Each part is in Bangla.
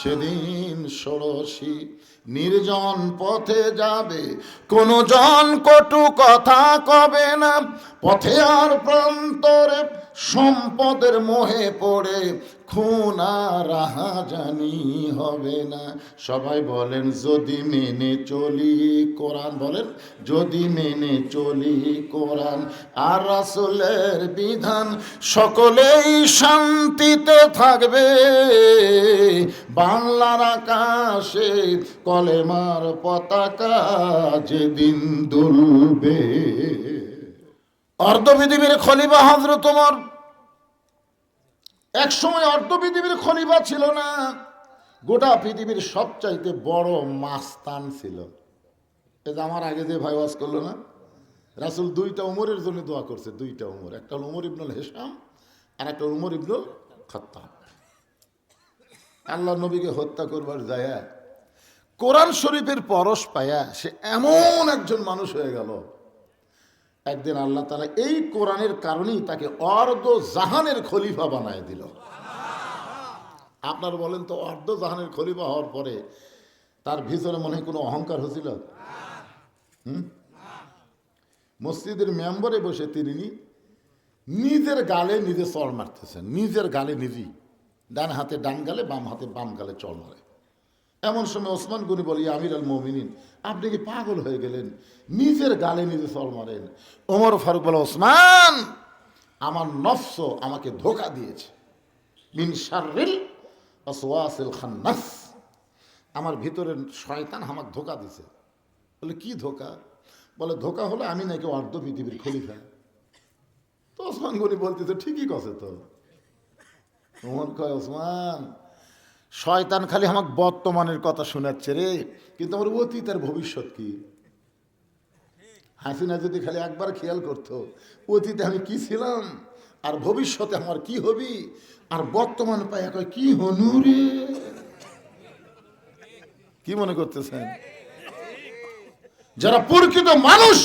সেদিন ষোড়শী নির্জন পথে যাবে। কোনো জন কটু কথা কবে না, পথে আর প্রান্তরে সম্পদের মোহে পড়ে। খুন আর রাহাজানি হবে না। সবাই বলেন, যদি মেনে চলি কোরআন, বলেন, যদি মেনে চলি কোরআন। আর রাসুলের বিধান, সকলেই শান্তিতে থাকবে। বাংলার আকাশে কলেমার পতাকা যেদিন দুলবে। অর্ধ পৃথিবীর খলিফা হজরত তোমার এক সময় অর্ধ পৃথিবীর খলিফা ছিল না, গোটা পৃথিবীর সবচাইতে বড় মাস্তান ছিল। যে আমার আগে যে ভাই ওয়াজ করল না, রাসুল দুইটা উমরের জন্য দোয়া করছে, দুইটা উমর। একটা হলো উমর ইবনুল হেসাম আর একটা উমর ইবনুল খত্তাব। আল্লাহ নবীকে হত্যা করবার যায় কোরআন শরীফের পরশ পায়া সে এমন একজন মানুষ হয়ে গেল একদিন আল্লাহ তালা এই কোরআনের কারণেই তাকে অর্ধ জাহানের খলিফা বানায় দিল। আপনার বলেন তো অর্ধ জাহানের খলিফা হওয়ার পরে তার ভিতরে মনে হয় কোনো অহংকার হয়েছিল? হুম? মসজিদের মেম্বারে বসে তিনি নিজের গালে নিজে চড় মারতেছেন। নিজের গালে নিজেই। ডান হাতে ডান গালে, বাম হাতে বাম গালে চড় মারে। এমন সময় ওসমান গনি বলি আমির আল মমিনিন, আপনি কি পাগল হয়ে গেলেন? নিজের গালে নিজে চড় মারেন। ওমর ফারুক বলে, ওসমান, আমার নফস আমাকে ধোকা দিয়েছে। খান্নাস। আমার ভিতরে শয়তান আমাকে ধোকা দিছে বলে, কি ধোকা? বলে, ধোকা হলো আমি নাকি অর্ধ পৃথিবীর খলিফা। তো ওসমান গনি বলতেছে, ঠিকই কথা তো। ওমর কয়, ওসমান শয়তান খালি আমাকে বর্তমানের কথা শোনাচ্ছে রে, কিন্তু আমার অতীত আর ভবিষ্যৎ কি? হাসিনা যদি খালি একবার খেয়াল করতো, অতীতে আমি কি ছিলাম, আর ভবিষ্যতে আমার কি হবি, আর বর্তমান পায় কয় কি হনু রে? কি মনে করতেছেন? যারা প্রকৃত মানুষ,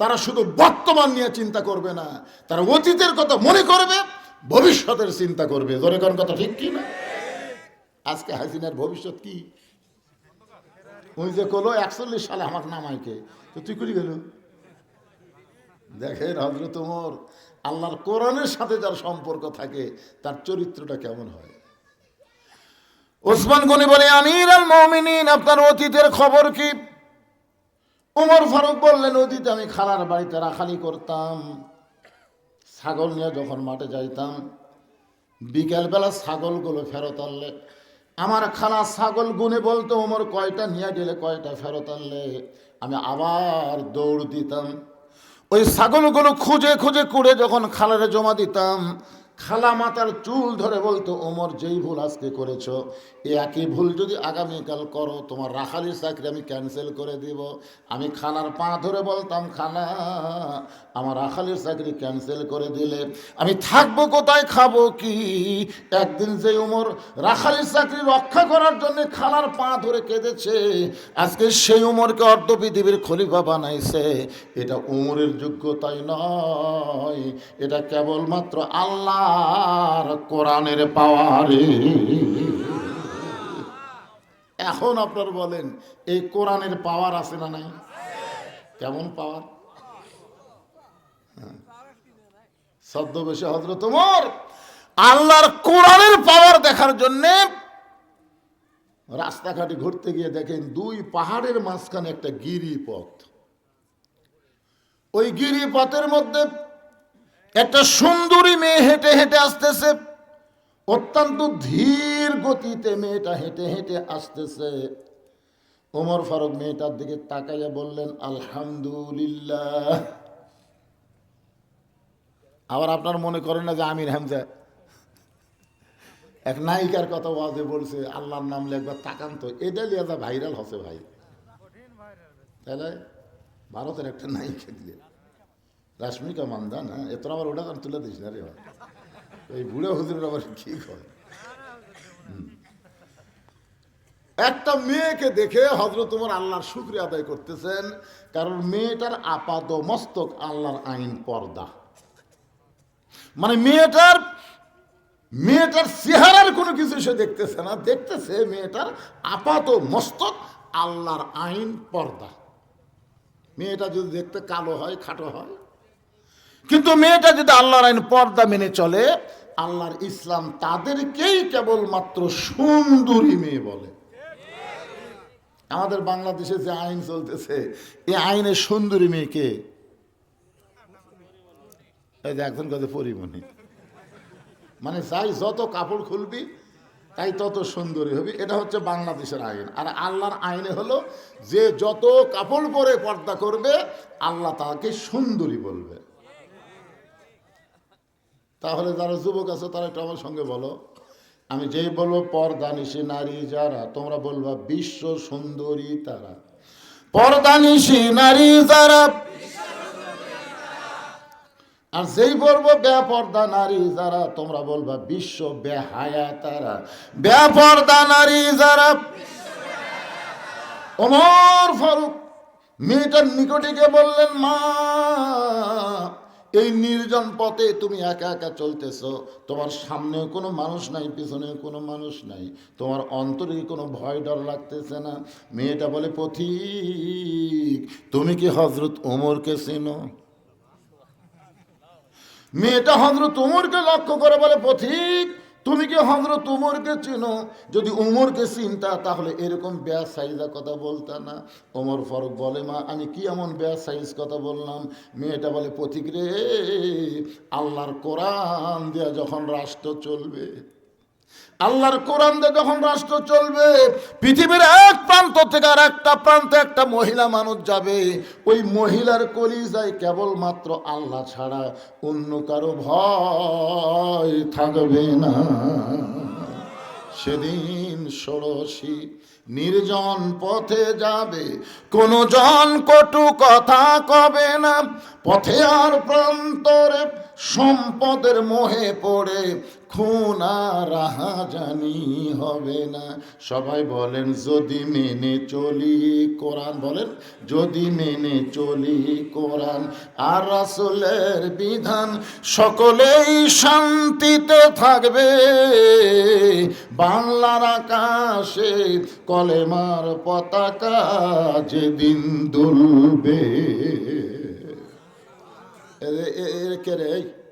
তারা শুধু বর্তমান নিয়ে চিন্তা করবে না, তারা অতীতের কথা মনে করবে, ভবিষ্যতের চিন্তা করবে। ধরে কোন কথা ঠিক কি না আজকে হাসিনার ভবিষ্যৎ কি? উনি যে কলো একচল্লিশ সালে আমার নামাইকে তো তুই করি গেল? দেখেন হজরত ওমর, আল্লাহর কোরআনের সাথে যার সম্পর্ক থাকে, তার চরিত্রটা কেমন হয়? ওসমান গনি বলে, আমির আল মমিনিন, আপনার অতীতের খবর কি? উমর ফারুক বললেন অতীতে আমি খালার বাড়িতে রাখালি করতাম। ছাগল নিয়ে যখন মাঠে যাইতাম, বিকেলবেলা ছাগলগুলো ফেরত আনলে আমার খালা ছাগল গুনে বলতো, ওমর, কয়টা নিয়ে গেলে কয়টা ফেরত আনলে? আমি আবার দৌড় দিতাম। ওই ছাগলগুলো খুঁজে খুঁজে কুড়ে যখন খালারে জমা দিতাম খালা মাতার চুল ধরে বলতো, ওমর, যেই ভুল আজকে করেছ একই ভুল যদি আগামীকাল করো, তোমার রাখালির চাকরি আমি ক্যান্সেল করে দিব। আমি খালার পা ধরে বলতাম, খালা, আমার রাখালির চাকরি ক্যান্সেল করে দিলে আমি থাকব কোথায়, খাব কি? একদিন যে উমর রাখালির চাকরি রক্ষা করার জন্য খালার পা ধরে কেঁদেছে, আজকে সেই উমরকে অর্ধ পৃথিবীর খলিফা বানাইছে। এটা উমরের যোগ্যতাই নয়, এটা কেবলমাত্র আল্লাহর কোরআনের পাওয়ারে। এখন আপনার বলেন, এই কোরআনের পাওয়ার আছে না নাই? কেমন পাওয়ার? ছদ্মবেশে হজরত তোমার আল্লাহর কোরআনের পাওয়ার দেখার জন্যে রাস্তাঘাটে ঘুরতে গিয়ে দেখেন, দুই পাহাড়ের মাঝখানে একটা গিরিপথ। ওই গিরিপথের মধ্যে একটা সুন্দরী মেয়ে হেঁটে হেঁটে আসতেছে, অত্যন্ত ধীর গতিতে মেয়েটা হেঁটে হেঁটে আসতেছে। ওমর ফারুক মেয়েটার দিকে তাকাইয়া বললেন, আলহামদুলিল্লাহ। আবার আপনার মনে করেন না যে আমির হামজা? এক নায়িকার কথা ওয়াজে বলছে, আল্লাহর নাম একবার তাকান তো। এটা লিয়া ভাইরাল হচ্ছে ভাই। তাহলে ভারতের একটা নায়িকা দিয়ে। রাশ্মিকা মান্দা না এত আবার ওটা গান তুলে দিস না রে এই বুড়ো হুজুরের আবার কি করে একটা মেয়েকে দেখে হজরত তোমার আল্লাহর শুক্রিয়া আদায় করতেছেন, কারণ মেয়েটার আপাত মস্তক আল্লাহর আইন পর্দা। মানে মেয়েটার মেয়েটার চেহারার কোনো কিছু সে দেখতেছে না, দেখতেছে মেয়েটার আপাত মস্তক আল্লাহর আইন পর্দা। মেয়েটা যদি দেখতে কালো হয়, খাটো হয় কিন্তু মেয়েটা যদি আল্লাহর আইন পর্দা মেনে চলে, আল্লাহর ইসলাম তাদেরকেই কেবলমাত্র সুন্দরী মেয়ে বলে। আমাদের বাংলাদেশে যে আইন চলতেছে এই আইনে সুন্দরী মেয়েকে এই যে একজন কাছে পরিমণি। মানে চাই যত কাপড় খুলবি, তাই তত সুন্দরী হবি। এটা হচ্ছে বাংলাদেশের আইন। আর আল্লাহর আইনে হলো, যে যত কাপড় পরে পর্দা করবে, আল্লাহ তাকে সুন্দরী বলবে। তাহলে যারা যুবক আছে, তারা একটু আমার সঙ্গে বলো। আমি যেই বলব, পর্দা নিশি নারী যারা, তোমরা বলবা বিশ্ব সুন্দরী তারা। পর্দা নিশি নারী যারা, আর যেই বলব বেপর্দা নারী যারা, তোমরা বলবা বিশ্ব বেহায়া তারা। বেপর্দা নারী যারা, ওমর ফারুক, মেয়েটার নিকটে বললেন, মা এই নির্জন পথে তুমি একা একা চলতেছ, তোমার সামনেও কোনো মানুষ নাই পিছনে কোনো মানুষ নাই, তোমার অন্তরে কোনো ভয় ডর লাগতেছে না। মেয়েটা বলে, পথিক, তুমি কি হজরত ওমরকে চেনো? মেয়েটা হজরত ওমরকে লক্ষ্য করে বলে, পথিক তুমি কি হজরত উমরকে চিনো? যদি উমরকে চিনতা, তাহলে এরকম ব্যাস সাইজা কথা বলতা না। ওমর ফারুক বলে, মা, আমি কি এমন ব্যাস সাইজ কথা বললাম? মেয়েটা বলে, পথিক রে, আল্লাহর কোরআন দেয়া যখন রাষ্ট্র চলবে আল্লাহর কোরআন দিয়ে যখন রাষ্ট্র চলবে, পৃথিবীর এক প্রান্ত থেকে আর একটা প্রান্তে একটা মহিলা মানুষ যাবে। ওই মহিলার কলিজায় কেবলমাত্র আল্লাহ ছাড়া অন্য কারও ভয় থাকবে না। সেদিন ষোড়শী নির্জন পথে যাবে কোন জন কটু কথা কবে না। পথে আর প্রান্তরে সম্পদের মোহে পড়ে খুন আর রাহাজানি হবে না। সবাই বলেন, যদি মেনে চলি কোরআন। বলেন, যদি মেনে চলি কোরআন। আর রাসুলের বিধান, সকলেই শান্তিতে থাকবে। বাংলার আকাশে কলেমার পতাকা যেদিন দুলবে। কে রে?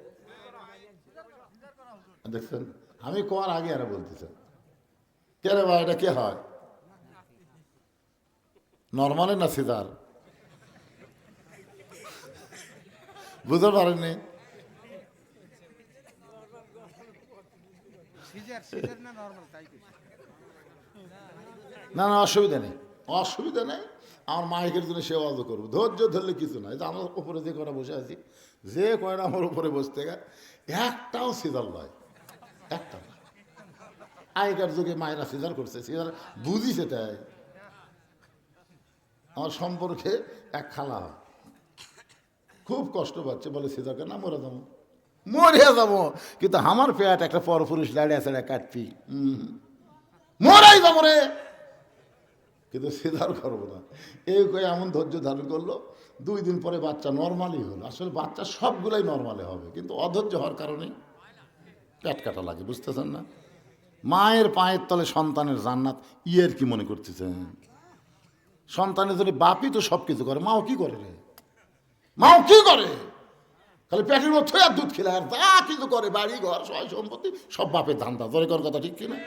দেখছেন? আমি কোয়ার আগে আর বলতেছে। কে রে ভাই এটা কে হয়? নর্মালে না সিদার বুঝতে পারেননি? না না না অসুবিধা নেই। অসুবিধা নেই। আমার মাইকের জন্য সে অজ করব। ধৈর্য ধরলে কিছু নাই যে আমার উপরে যে কয়টা বসে আছি যে কয়টা আমার উপরে বসতে গে একটাও সিজার নয়। একটা আগেকার যুগে মায়েরা সিজার করছে, সিজার বুঝিছে তাই। আমার সম্পর্কে এক খালা। খুব কষ্ট পাচ্ছে, বলে সিজারকে না, মরে যাব। মরে যাব, কিন্তু আমার পেট একটা পরপুরুষ দাঁড়িয়ে আছে কাটপি মরাই যাব রে। কিন্তু সিধার করব না। এই কয়ে এমন ধৈর্য ধারণ করল, দুই দিন পরে বাচ্চা নর্মালি হলো। আসলে বাচ্চা সবগুলাই নর্মালে হবে, কিন্তু অধৈর্য হওয়ার কারণে পেট কাটা লাগে, বুঝতেছেন না? মায়ের পায়ের তলে সন্তানের জান্নাত, ইয়ের কি মনে করতেছেন? সন্তানের যদি বাপই তো সব কিছু করে, মাও কি করে রে? মাও কি করে? তাহলে পেটের মধ্যে আর দুধ খেলে আর যা কিছু করে, বাড়ি ঘর, সয় সম্পত্তি, সব বাপের ধান্দা। তোর কর কথা ঠিক কিনা?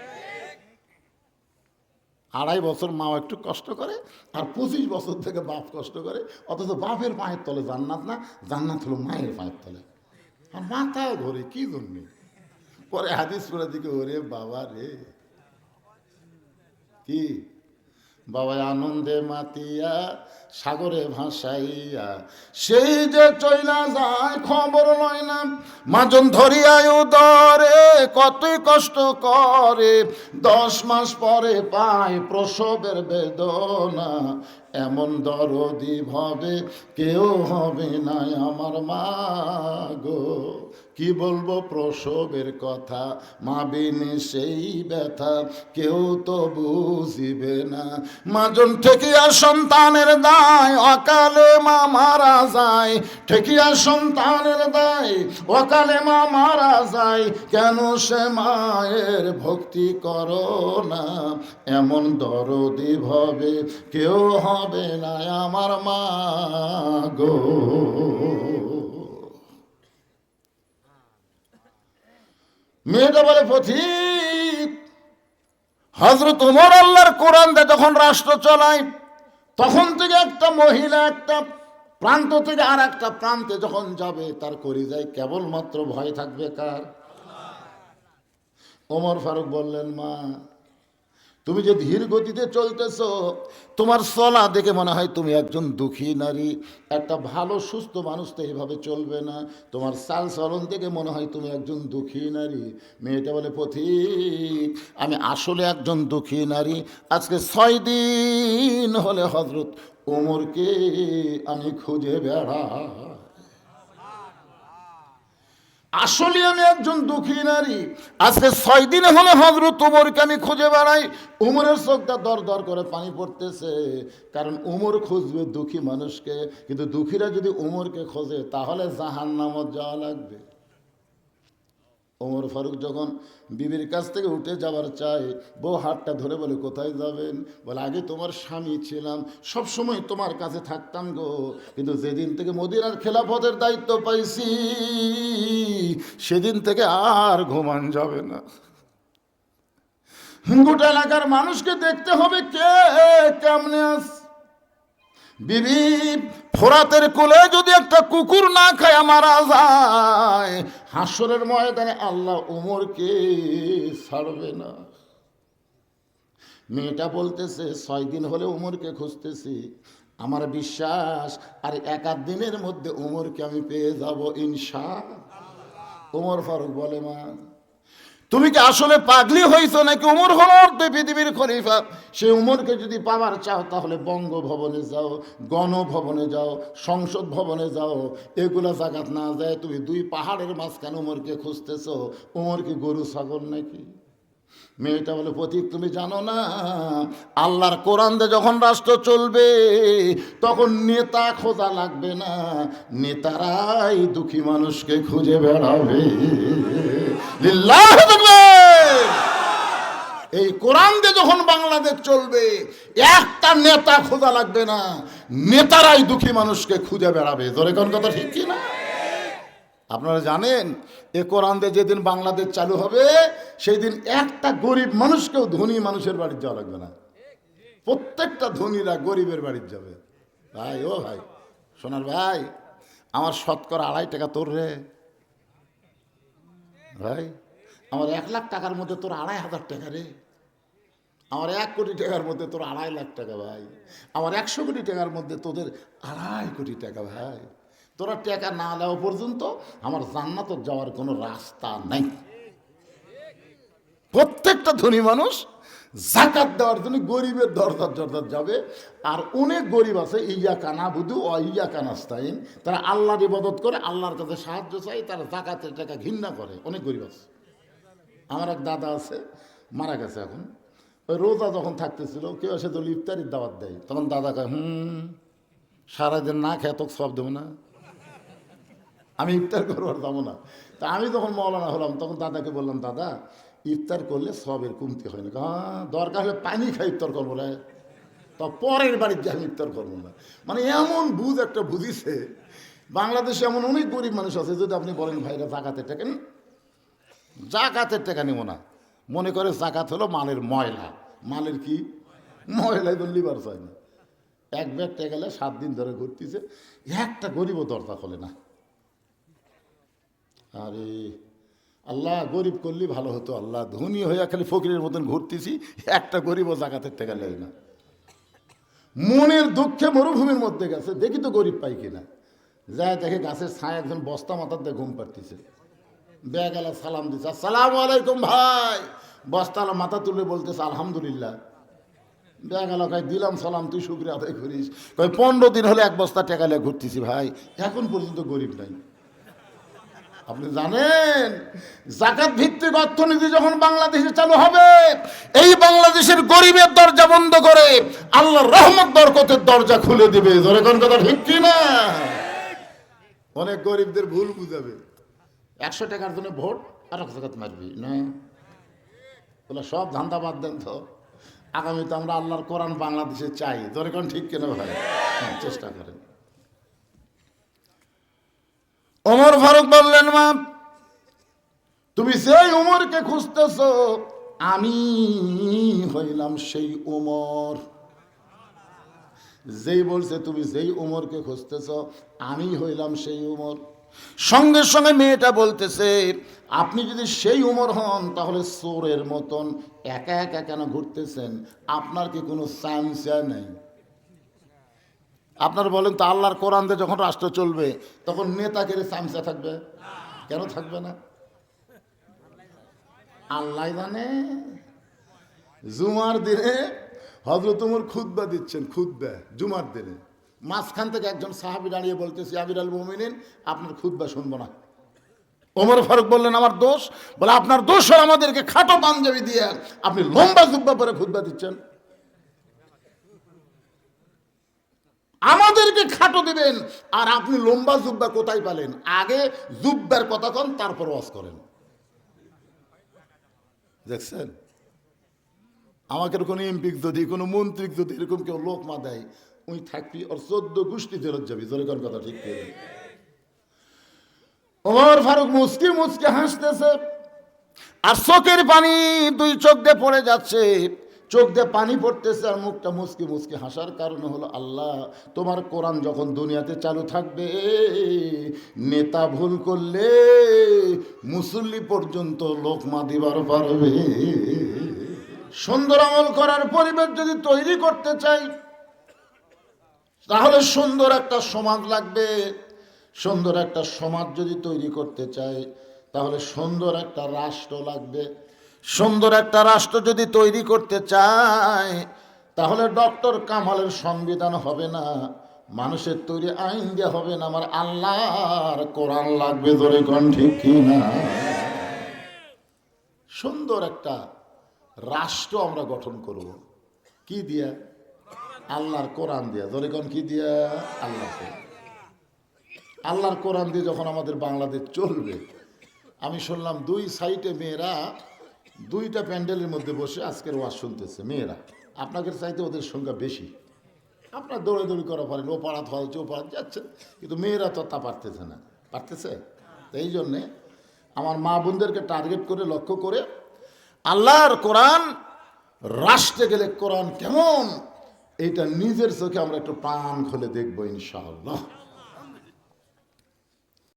আড়াই বছর মাও একটু কষ্ট করে, আর পঁচিশ বছর থেকে বাপ কষ্ট করে, অথচ বাপের পায়ের তলে জান্নাত না, জান্নাত হলো মায়ের পায়ের তলে। আর মাথায় ধরে কি জন্যে? পরে হাদিস পড়ে দিকে ওরে বাবা রে। কি? বাবা আনন্দে মাতিয়া সাগরে ভাসাইয়া। সেই যে চইলা যায়, খবর লয় না। মাজন ধরিয়ায় উদরে, কতই কষ্ট করে। দশ মাস পরে পায় প্রসবের বেদনা। এমন দরদি ভাবে কেউ হবে না আমার মা গো। কি বলব প্রসবের কথা? মা বিনে সেই ব্যথা কেউ তো বুঝিবে না। মাজন থেকে আর সন্তানের দাম মায় অকালে মা মারা যায়। ঠেকিয়া সন্তানের দায়, অকালে মা মারা যায়। কেন সে মায়ের ভক্তি করো না? এমন দরদি ভবে কেউ হবে না আমার মা গো। মেয়েটা বলে পথিক হজরত উমর আল্লাহর কোরআন যখন রাষ্ট্র চলায় তখন থেকে একটা মহিলা, একটা প্রান্ত থেকে আর একটা প্রান্তে যখন যাবে, তার করি যায় কেবলমাত্র ভয় থাকবে কার? ওমর ফারুক বললেন, মা তুমি যে ধীর গতিতে চলতেছ, তোমার চলা দেখে মনে হয় তুমি একজন দুঃখী নারী। একটা ভালো, সুস্থ মানুষ তো এইভাবে চলবে না। তোমার চাল চলন থেকে মনে হয় তুমি একজন দুঃখী নারী। মেয়েটা বলে, পথিক, আমি আসলে একজন দুঃখী নারী। আজকে ছয় দিন হলে হজরত ওমরকে আমি খুঁজে বেড়া আসলে আমি একজন দুঃখী নারী। আজকে ছয় দিনে হলে হজরত উমরকে আমি খুঁজে বেড়াই। উমরের চোখটা দর দর করে পানি পড়তেছে। কারণ উমর খুঁজবে দুঃখী মানুষকে। কিন্তু দুঃখীরা যদি উমরকে খোঁজে, তাহলে জাহান নামত যাওয়া লাগবে। ওমর ফারুক যখন বিবির কাছ থেকে উঠে যাওয়ার চায়, বউ হাতটা ধরে বলে, কোথায় যাবেন? বলে, আগে তোমার স্বামী ছিলাম সব সময় তোমার কাছে থাকতাম গো, কিন্তু যেদিন থেকে মদিনার খেলাফতের দায়িত্ব পাইছি, সেদিন থেকে আর ঘুমান যাবে না। গোটা এলাকার মানুষকে দেখতে হবে কে কেমনে আস বিবি ফোরাতের কোলে যদি একটা কুকুর না খায়, মারা যায়। হাসরের ময়দানে আল্লাহ উমরকে ছাড়বে না। মেয়েটা বলতেছে, ছয় দিন হলে উমরকে খুঁজতেছি। আমার বিশ্বাস, আর এক আধ দিনের মধ্যে উমরকে আমি পেয়ে যাব ইনশা উমর ফারুক বলে, মা তুমি কি আসলে পাগলি হইছো নাকি উমর হল অর্ধে পৃথিবীর খলিফা? সে উমরকে যদি পাওয়ার চাও, তাহলে বঙ্গভবনে যাও, গণভবনে যাও, সংসদ ভবনে যাও। এগুলা জাগাত না যায়, তুমি দুই পাহাড়ের মাঝখানে উমরকে খুঁজতেছ। উমর কি গরু, ছাগল নাকি? মেয়েটা বলে প্রতীক তুমি জানো না, আল্লাহর কোরআন দিয়ে যখন রাষ্ট্র চলবে, তখন নেতা খোঁজা লাগবে না। নেতারাই দুঃখী মানুষকে খুঁজে বেড়াবে। লিল্লাহ। এই কোরআন দিয়ে যখন বাংলাদেশ চলবে, একটা নেতা খোঁজা লাগবে না। নেতারাই দুঃখী মানুষকে খুঁজে বেড়াবে। ধরে কোন কথা ঠিক কি না? আপনারা জানেন, এ কোরআন দিয়ে যেদিন বাংলাদেশ চালু হবে সেই দিন একটা গরিব মানুষকেও ধনী মানুষের বাড়ি যাওয়া লাগবে না। প্রত্যেকটা ধনীরা গরিবের বাড়ি যাবে। ভাই, ও ভাই, সোনার ভাই, আমার শতকরা আড়াই টাকা তোর রে। ভাই, আমার এক লাখ টাকার মধ্যে তোর আড়াই হাজার টাকা রে। আমার এক কোটি টাকার মধ্যে তোর আড়াই লাখ টাকা ভাই। আমার একশো কোটি টাকার মধ্যে তোদের আড়াই কোটি টাকা ভাই। তোরা টাকা না দেওয়া পর্যন্ত আমার জান্নাত যাওয়ার কোনো রাস্তা নাই। প্রত্যেকটা ধনী মানুষ জাকাত দেওয়ার জন্য গরিবের দরদার দরদার যাবে। আর অনেক গরিব আছে ইয়া কানা বুধু অ ইয়া কানাস্তাইন তারা আল্লাহর ইবাদত করে, আল্লাহর কাছে সাহায্য চাই তারা জাকাতের টাকা ঘৃণা করে। অনেক গরিব আছে। আমার এক দাদা আছে, মারা গেছে এখন। ওই রোজা যখন থাকতেছিল, কেউ এসে তো ইফতারির দাওয়াত দেয়। তখন দাদা কয়, হুম, সারাদিন না খেয়ে তোকে সব দেবো না। আমি ইফতার করবার যাব না। তা আমি যখন মৌলানা হলাম, তখন দাদাকে বললাম, দাদা ইফতার করলে সবের কমতি হয় না। দরকার হলে পানি খাই ইফতার করব না। তা পরের বাড়ির যে আমি ইফতার করব না। মানে এমন বুঝ একটা বুঝিছে, বাংলাদেশে এমন অনেক গরিব মানুষ আছে, যদি আপনি বলেন, ভাইরা, জাকাতের টাকা নিন? জাকাতের টাকা নেব না। মনে করে জাকাত হলো মালের ময়লা। মালের কি? ময়লায় তো লিভার চায় না। এক ব্যাগ টেকা গেলে সাত দিন ধরে ঘুরতেছে। একটা গরিবও দরজা খোলে না। আরে আল্লাহ গরিব করলে ভালো হতো, আল্লাহ ধনী হইয়া খালি ফকিরের মতন ঘুরতেছি, একটা গরিবও জাকাতের টাকা নেয় না। মনের দুঃখে মরুভূমির মধ্যে গেছে, দেখি তো গরিব পাই কিনা। যায় দেখে গাছের ছায় একজন বস্তা মাথার দিয়ে ঘুম পারতেছে পাড়তেছে বেগালা সালাম দিচ্ছে আসসালাম আলাইকুম ভাই। বস্তালা মাথা তুলে বলতেছে, আলহামদুলিল্লাহ। বেগালা কয়, দিলাম সালাম, তুই শুক্রিয়া আদায় করিস। কয়, পনেরো দিন হলে এক বস্তা টেকালে ঘুরতেছি ভাই, এখন পর্যন্ত গরিব নাই। আপনি জানেন জাকাত ভিত্তিক অর্থনীতি যখন বাংলাদেশে চালু হবে এই বাংলাদেশের গরিবের দরজা বন্ধ করে আল্লাহ রহমত বরকতের দরজা খুলে দিবে। ধরে কথা ঠিক কি না? অনেক গরিবদের ভুল বুঝাবে। একশো টাকার জন্য ভোট আর জায়গাতে মারবি না? বলে সব ধান্দা বাদ দেন তো। আগামীতে আমরা আল্লাহর কোরআন বাংলাদেশে চাই। ধরে ঠিক কেন ভাই? হ্যাঁ, চেষ্টা করেন। ওমর ফারুক বললেন, মা, তুমি সেই উমরকে খুঁজতেছ, আমি হইলাম সেই উমর। যেই বলছে, তুমি যেই উমরকে খুঁজতেছ, আমি হইলাম সেই উমর। সঙ্গে সঙ্গে মেয়েটা বলতেছে, আপনি যদি সেই উমর হন, তাহলে চোরের মতন একা একা কেন ঘুরতেছেন? আপনার কি কোনো চান্স নেই? আপনার বলেন তো আল্লাহর কোরআন দিয়ে যখন রাষ্ট্র চলবে, তখন নেতাকে চামচা থাকবে? কেন থাকবে না? আল্লাহ জানে। জুমার দিনে হজরত উমর খুদ্া দিচ্ছেন খুদ্া জুমার দিনে। মাঝখান থেকে একজন সাহাবি দাঁড়িয়ে বলতেছে আবির আল মোমিনিন, আপনার খুদ্া শুনব না। ওমর ফারুক বললেন, আমার দোষ? বলে, আপনার দোষ আমাদেরকে খাটো পাঞ্জাবি দিয়ে আপনি লম্বা জুব্বা পরে খুদ্া দিচ্ছেন। আমাদেরকে খাটো দিবেন। আর আপনি লম্বা জুব্বা কোথায় পেলেন? আগে জুব্বার কথা কন, তারপর ওয়াজ করেন। দেখছেন? আমাকে কোনো এমপি যদি, কোনো মন্ত্রী যদি এরকম কেউ লোক মা দেয়, উনি থাকবি ওর চোদ্দ গোষ্ঠী ফেরত যাবি। জোরে কোন কথা ঠিক করে ওমর ফারুক মুসকি মুসকি হাসতেছে। আর চোখের পানি দুই চোখ দিয়ে পড়ে যাচ্ছে। চোখ দিয়ে পানি পড়তেছে আর মুখটা মুসকি মুসকি হাসার কারণ হলো আল্লাহ, তোমার কোরআন যখন দুনিয়াতে চালু থাকবে, নেতা ভুল করলে মুসল্লি পর্যন্ত লোকমা দিবার পারবে। সুন্দর আমল করার পরিবেশ যদি তৈরি করতে চাই, তাহলে সুন্দর একটা সমাজ লাগবে। সুন্দর একটা সমাজ যদি তৈরি করতে চাই, তাহলে সুন্দর একটা রাষ্ট্র লাগবে। সুন্দর একটা রাষ্ট্র যদি তৈরি করতে চায়, তাহলে ডক্টর কামালের সংবিধান হবে না, মানুষের তৈরি আইন দিয়ে হবে না, আমার আল্লাহর কোরআন লাগবে ধরে কোন ঠিক কি না? সুন্দর একটা রাষ্ট্র আমরা গঠন করব। কি দিয়া? আল্লাহর কোরআন দিয়া। ধরে কোন কি দিয়া? আল্লাহ আল্লাহর কোরআন দিয়ে যখন আমাদের বাংলাদেশ চলবে, আমি শুনলাম দুই সাইডে মেয়েরা দুইটা প্যান্ডেলের মধ্যে বসে আজকের ওয়াজ শুনতেছে মেয়েরা। আপনাদের চাইতে ওদের সংখ্যা বেশি। আপনার দৌড়াদৌড়ি করা পারেন ও পাড়াত হয়েছে ও পাড়াত যাচ্ছে। কিন্তু মেয়েরা তো তা পারতেছে না। পারতেছে? এই জন্যে আমার মা বোনদেরকে টার্গেট করে, লক্ষ্য করে আল্লাহর কোরআন রাষ্ট্রে গেলে কোরআন কেমন? এটা নিজের চোখে আমরা একটু প্রাণ খুলে দেখব ইনশাআল্লাহ।